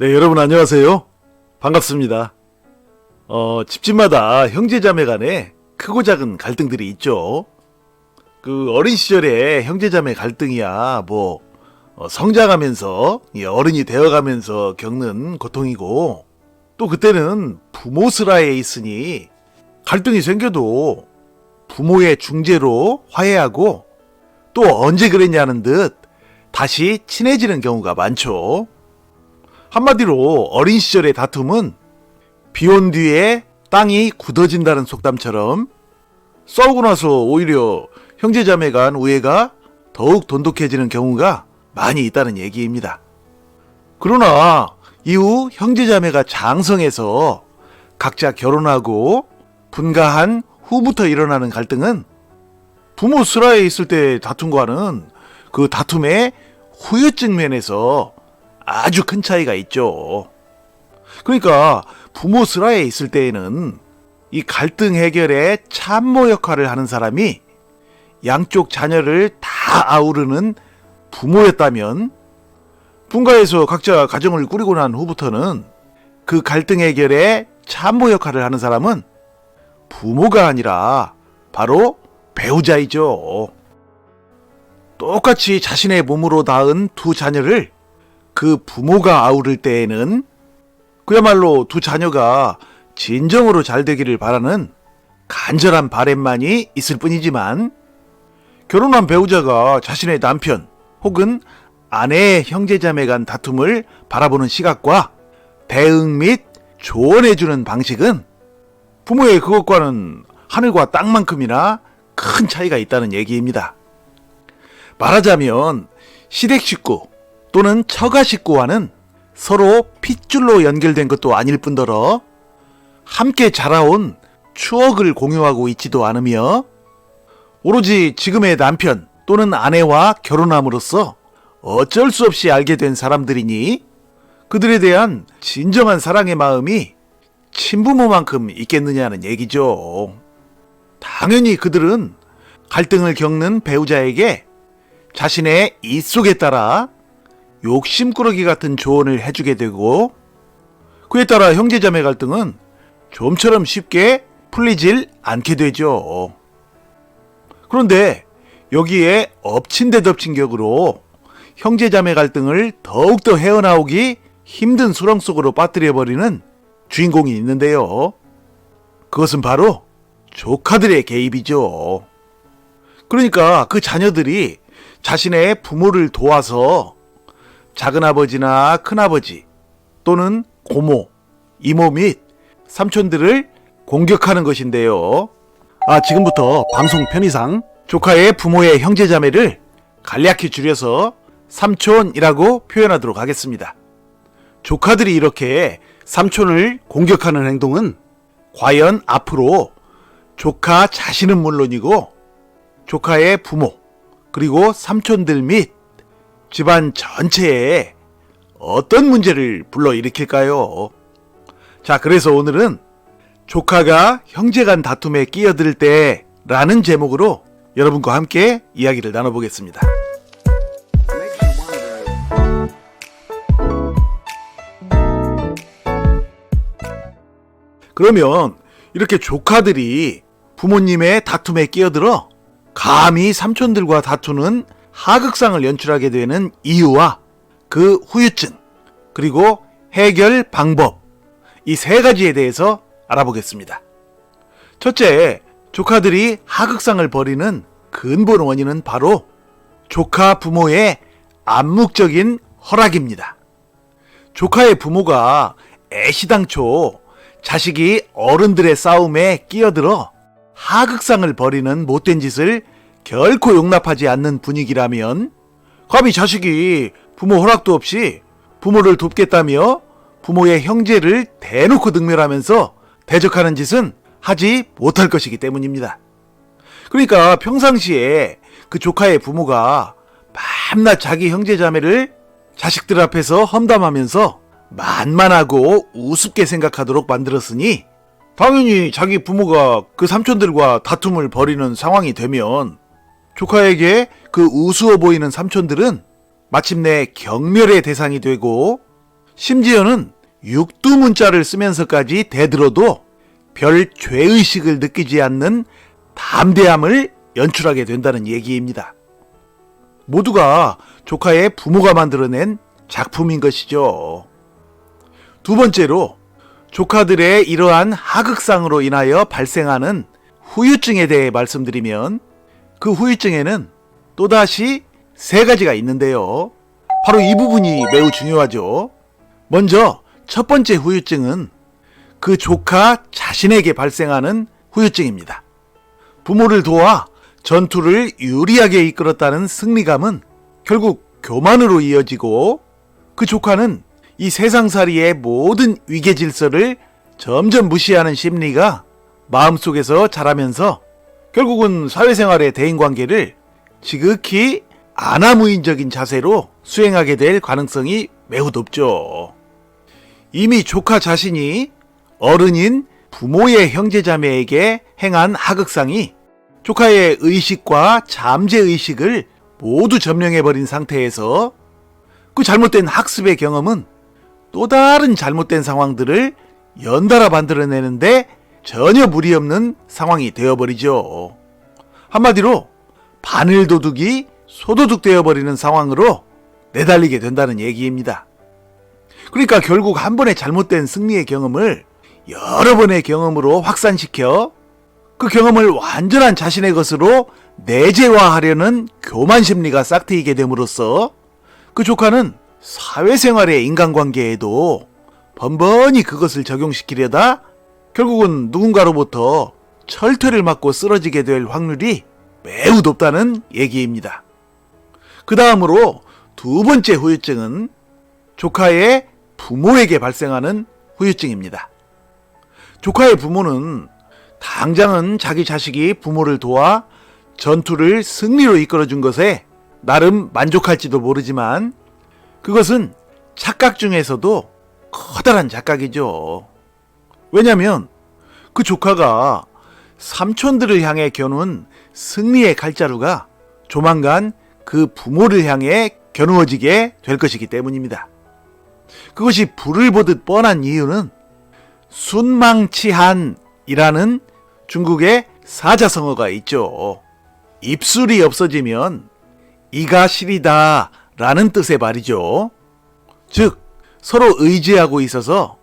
네, 여러분 안녕하세요. 반갑습니다. 어, 집집마다 형제자매 간에 크고 작은 갈등들이 있죠. 그 어린 시절에 형제자매 갈등이야, 뭐, 어, 성장하면서, 이 어른이 되어가면서 겪는 고통이고, 또 그때는 부모 슬하에 있으니 갈등이 생겨도 부모의 중재로 화해하고 또 언제 그랬냐는 듯 다시 친해지는 경우가 많죠. 한마디로 어린 시절의 다툼은 비온 뒤에 땅이 굳어진다는 속담처럼 싸우고 나서 오히려 형제자매 간 우애가 더욱 돈독해지는 경우가 많이 있다는 얘기입니다. 그러나 이후 형제자매가 장성해서 각자 결혼하고 분가한 후부터 일어나는 갈등은 부모 슬하에 있을 때 다툼과는 그 다툼의 후유증 면에서 아주 큰 차이가 있죠. 그러니까 부모 슬하에 있을 때에는 이 갈등 해결에 참모 역할을 하는 사람이 양쪽 자녀를 다 아우르는 부모였다면 분가에서 각자 가정을 꾸리고 난 후부터는 그 갈등 해결에 참모 역할을 하는 사람은 부모가 아니라 바로 배우자이죠. 똑같이 자신의 몸으로 낳은 두 자녀를 그 부모가 아우를 때에는 그야말로 두 자녀가 진정으로 잘 되기를 바라는 간절한 바램만이 있을 뿐이지만 결혼한 배우자가 자신의 남편 혹은 아내의 형제자매 간 다툼을 바라보는 시각과 대응 및 조언해주는 방식은 부모의 그것과는 하늘과 땅만큼이나 큰 차이가 있다는 얘기입니다. 말하자면 시댁 식구 또는 처가 식구와는 서로 핏줄로 연결된 것도 아닐 뿐더러 함께 자라온 추억을 공유하고 있지도 않으며 오로지 지금의 남편 또는 아내와 결혼함으로써 어쩔 수 없이 알게 된 사람들이니 그들에 대한 진정한 사랑의 마음이 친부모만큼 있겠느냐는 얘기죠. 당연히 그들은 갈등을 겪는 배우자에게 자신의 입속에 따라 욕심꾸러기 같은 조언을 해주게 되고 그에 따라 형제자매 갈등은 좀처럼 쉽게 풀리질 않게 되죠. 그런데 여기에 엎친 데 덮친 격으로 형제자매 갈등을 더욱더 헤어나오기 힘든 수렁 속으로 빠뜨려버리는 주인공이 있는데요. 그것은 바로 조카들의 개입이죠. 그러니까 그 자녀들이 자신의 부모를 도와서 작은아버지나 큰아버지 또는 고모, 이모 및 삼촌들을 공격하는 것인데요. 아, 지금부터 방송 편의상 조카의 부모의 형제자매를 간략히 줄여서 삼촌이라고 표현하도록 하겠습니다. 조카들이 이렇게 삼촌을 공격하는 행동은 과연 앞으로 조카 자신은 물론이고 조카의 부모 그리고 삼촌들 및 집안 전체에 어떤 문제를 불러일으킬까요? 자, 그래서 오늘은 조카가 형제 간 다툼에 끼어들 때 라는 제목으로 여러분과 함께 이야기를 나눠보겠습니다. 그러면 이렇게 조카들이 부모님의 다툼에 끼어들어 감히 삼촌들과 다투는 하극상을 연출하게 되는 이유와 그 후유증, 그리고 해결 방법, 이 세 가지에 대해서 알아보겠습니다. 첫째, 조카들이 하극상을 벌이는 근본 원인은 바로 조카 부모의 암묵적인 허락입니다. 조카의 부모가 애시당초 자식이 어른들의 싸움에 끼어들어 하극상을 벌이는 못된 짓을 결코 용납하지 않는 분위기라면 감히 자식이 부모 허락도 없이 부모를 돕겠다며 부모의 형제를 대놓고 능멸하면서 대적하는 짓은 하지 못할 것이기 때문입니다. 그러니까 평상시에 그 조카의 부모가 밤낮 자기 형제 자매를 자식들 앞에서 험담하면서 만만하고 우습게 생각하도록 만들었으니 당연히 자기 부모가 그 삼촌들과 다툼을 벌이는 상황이 되면 조카에게 그 우스워 보이는 삼촌들은 마침내 경멸의 대상이 되고 심지어는 육두 문자를 쓰면서까지 대들어도 별 죄의식을 느끼지 않는 담대함을 연출하게 된다는 얘기입니다. 모두가 조카의 부모가 만들어낸 작품인 것이죠. 두 번째로 조카들의 이러한 하극상으로 인하여 발생하는 후유증에 대해 말씀드리면 그 후유증에는 또다시 세 가지가 있는데요. 바로 이 부분이 매우 중요하죠. 먼저 첫 번째 후유증은 그 조카 자신에게 발생하는 후유증입니다. 부모를 도와 전투를 유리하게 이끌었다는 승리감은 결국 교만으로 이어지고 그 조카는 이 세상살이의 모든 위계 질서를 점점 무시하는 심리가 마음속에서 자라면서 결국은 사회생활의 대인관계를 지극히 아나무인적인 자세로 수행하게 될 가능성이 매우 높죠. 이미 조카 자신이 어른인 부모의 형제자매에게 행한 하극상이 조카의 의식과 잠재의식을 모두 점령해버린 상태에서 그 잘못된 학습의 경험은 또 다른 잘못된 상황들을 연달아 만들어내는데 전혀 무리 없는 상황이 되어버리죠. 한마디로 바늘도둑이 소도둑 되어버리는 상황으로 내달리게 된다는 얘기입니다. 그러니까 결국 한 번의 잘못된 승리의 경험을 여러 번의 경험으로 확산시켜 그 경험을 완전한 자신의 것으로 내재화하려는 교만 심리가 싹트이게 됨으로써 그 조카는 사회생활의 인간관계에도 번번이 그것을 적용시키려다 결국은 누군가로부터 철퇴를 맞고 쓰러지게 될 확률이 매우 높다는 얘기입니다. 그 다음으로 두 번째 후유증은 조카의 부모에게 발생하는 후유증입니다. 조카의 부모는 당장은 자기 자식이 부모를 도와 전투를 승리로 이끌어준 것에 나름 만족할지도 모르지만 그것은 착각 중에서도 커다란 착각이죠. 왜냐면 그 조카가 삼촌들을 향해 겨눈 승리의 칼자루가 조만간 그 부모를 향해 겨누어지게 될 것이기 때문입니다. 그것이 불을 보듯 뻔한 이유는 순망치한이라는 중국의 사자성어가 있죠. 입술이 없어지면 이가 시리다 라는 뜻의 말이죠. 즉, 서로 의지하고 있어서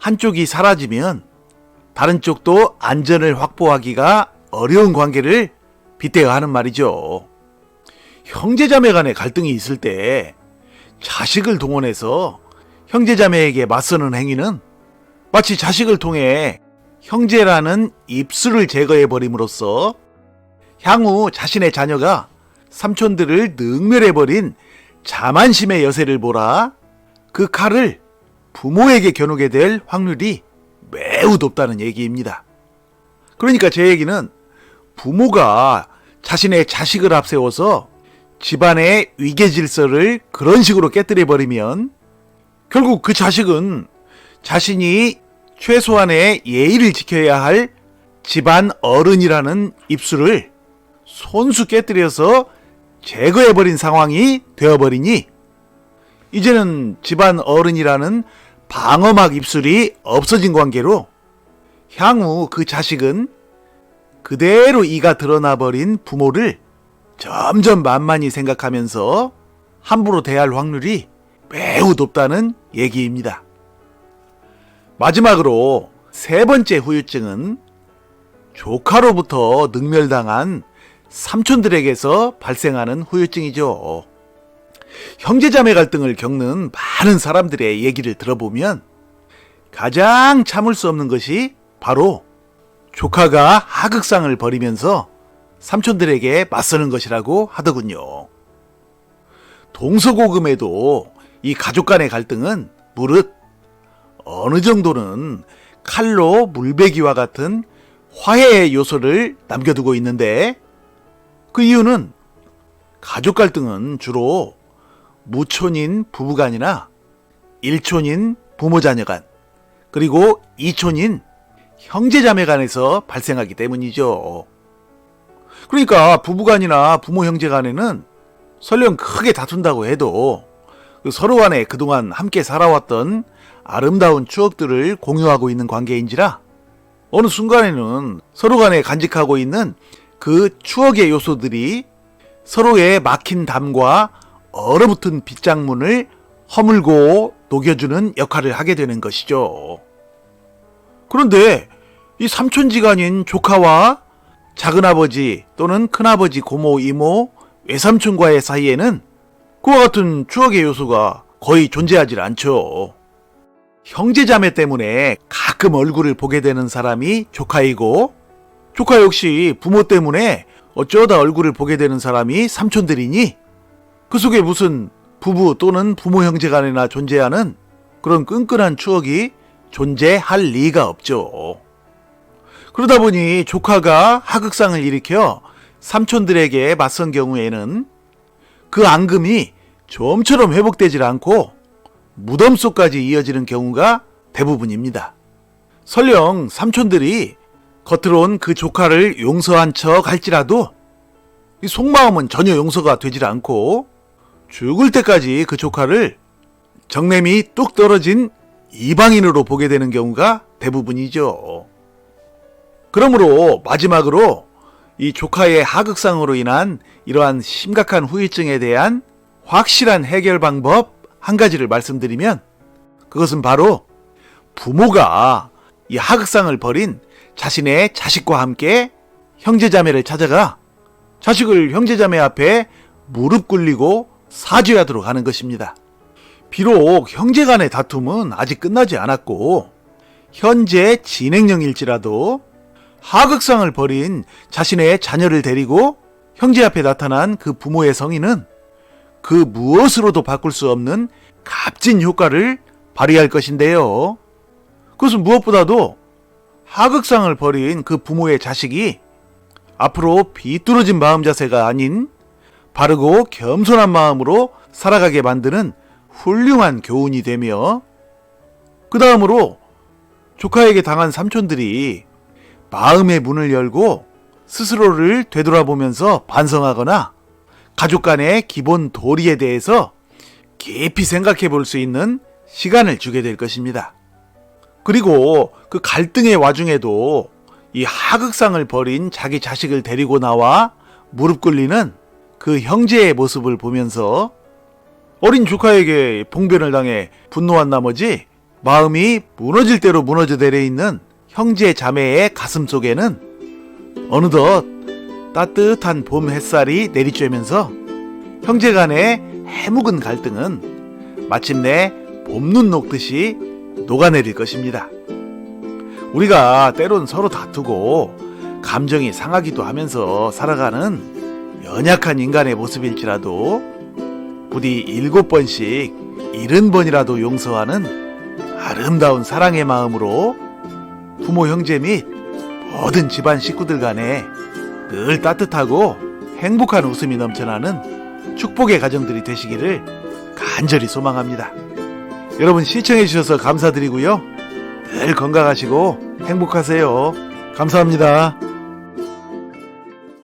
한쪽이 사라지면 다른 쪽도 안전을 확보하기가 어려운 관계를 빗대어 하는 말이죠. 형제자매 간의 갈등이 있을 때 자식을 동원해서 형제자매에게 맞서는 행위는 마치 자식을 통해 형제라는 입술을 제거해 버림으로써 향후 자신의 자녀가 삼촌들을 능멸해 버린 자만심의 여세를 보라 그 칼을 부모에게 겨누게 될 확률이 매우 높다는 얘기입니다. 그러니까 제 얘기는 부모가 자신의 자식을 앞세워서 집안의 위계 질서를 그런 식으로 깨뜨려 버리면 결국 그 자식은 자신이 최소한의 예의를 지켜야 할 집안 어른이라는 입술을 손수 깨뜨려서 제거해버린 상황이 되어버리니 이제는 집안 어른이라는 방어막 입술이 없어진 관계로 향후 그 자식은 그대로 이가 드러나 버린 부모를 점점 만만히 생각하면서 함부로 대할 확률이 매우 높다는 얘기입니다. 마지막으로 세 번째 후유증은 조카로부터 능멸당한 삼촌들에게서 발생하는 후유증이죠. 형제자매 갈등을 겪는 많은 사람들의 얘기를 들어보면 가장 참을 수 없는 것이 바로 조카가 하극상을 벌이면서 삼촌들에게 맞서는 것이라고 하더군요. 동서고금에도 이 가족 간의 갈등은 무릇 어느 정도는 칼로 물베기와 같은 화해의 요소를 남겨두고 있는데 그 이유는 가족 갈등은 주로 무촌인 부부간이나 일촌인 부모자녀간 그리고 이촌인 형제자매간에서 발생하기 때문이죠. 그러니까 부부간이나 부모 형제간에는 설령 크게 다툰다고 해도 그 서로 간에 그동안 함께 살아왔던 아름다운 추억들을 공유하고 있는 관계인지라 어느 순간에는 서로 간에 간직하고 있는 그 추억의 요소들이 서로의 막힌 담과 얼어붙은 빗장문을 허물고 녹여주는 역할을 하게 되는 것이죠. 그런데 이 삼촌지간인 조카와 작은아버지 또는 큰아버지, 고모, 이모, 외삼촌과의 사이에는 그와 같은 추억의 요소가 거의 존재하지 않죠. 형제자매 때문에 가끔 얼굴을 보게 되는 사람이 조카이고 조카 역시 부모 때문에 어쩌다 얼굴을 보게 되는 사람이 삼촌들이니 그 속에 무슨 부부 또는 부모 형제 간이나 존재하는 그런 끈끈한 추억이 존재할 리가 없죠. 그러다 보니 조카가 하극상을 일으켜 삼촌들에게 맞선 경우에는 그 앙금이 좀처럼 회복되질 않고 무덤 속까지 이어지는 경우가 대부분입니다. 설령 삼촌들이 겉으론 그 조카를 용서한 척 할지라도 이 속마음은 전혀 용서가 되질 않고 죽을 때까지 그 조카를 정냄이 뚝 떨어진 이방인으로 보게 되는 경우가 대부분이죠. 그러므로 마지막으로 이 조카의 하극상으로 인한 이러한 심각한 후유증에 대한 확실한 해결 방법 한 가지를 말씀드리면 그것은 바로 부모가 이 하극상을 벌인 자신의 자식과 함께 형제자매를 찾아가 자식을 형제자매 앞에 무릎 꿇리고 사죄하도록 하는 것입니다. 비록 형제 간의 다툼은 아직 끝나지 않았고 현재 진행형일지라도 하극상을 벌인 자신의 자녀를 데리고 형제 앞에 나타난 그 부모의 성의는 그 무엇으로도 바꿀 수 없는 값진 효과를 발휘할 것인데요. 그것은 무엇보다도 하극상을 벌인 그 부모의 자식이 앞으로 비뚤어진 마음 자세가 아닌 바르고 겸손한 마음으로 살아가게 만드는 훌륭한 교훈이 되며 그 다음으로 조카에게 당한 삼촌들이 마음의 문을 열고 스스로를 되돌아보면서 반성하거나 가족 간의 기본 도리에 대해서 깊이 생각해 볼 수 있는 시간을 주게 될 것입니다. 그리고 그 갈등의 와중에도 이 하극상을 벌인 자기 자식을 데리고 나와 무릎 꿇리는 그 형제의 모습을 보면서 어린 조카에게 봉변을 당해 분노한 나머지 마음이 무너질 대로 무너져 내려 있는 형제 자매의 가슴 속에는 어느덧 따뜻한 봄 햇살이 내리쬐면서 형제 간의 해묵은 갈등은 마침내 봄눈 녹듯이 녹아내릴 것입니다. 우리가 때론 서로 다투고 감정이 상하기도 하면서 살아가는 연약한 인간의 모습일지라도 부디 일곱 번씩 일흔 번이라도 용서하는 아름다운 사랑의 마음으로 부모 형제 및 모든 집안 식구들 간에 늘 따뜻하고 행복한 웃음이 넘쳐나는 축복의 가정들이 되시기를 간절히 소망합니다. 여러분 시청해 주셔서 감사드리고요. 늘 건강하시고 행복하세요. 감사합니다.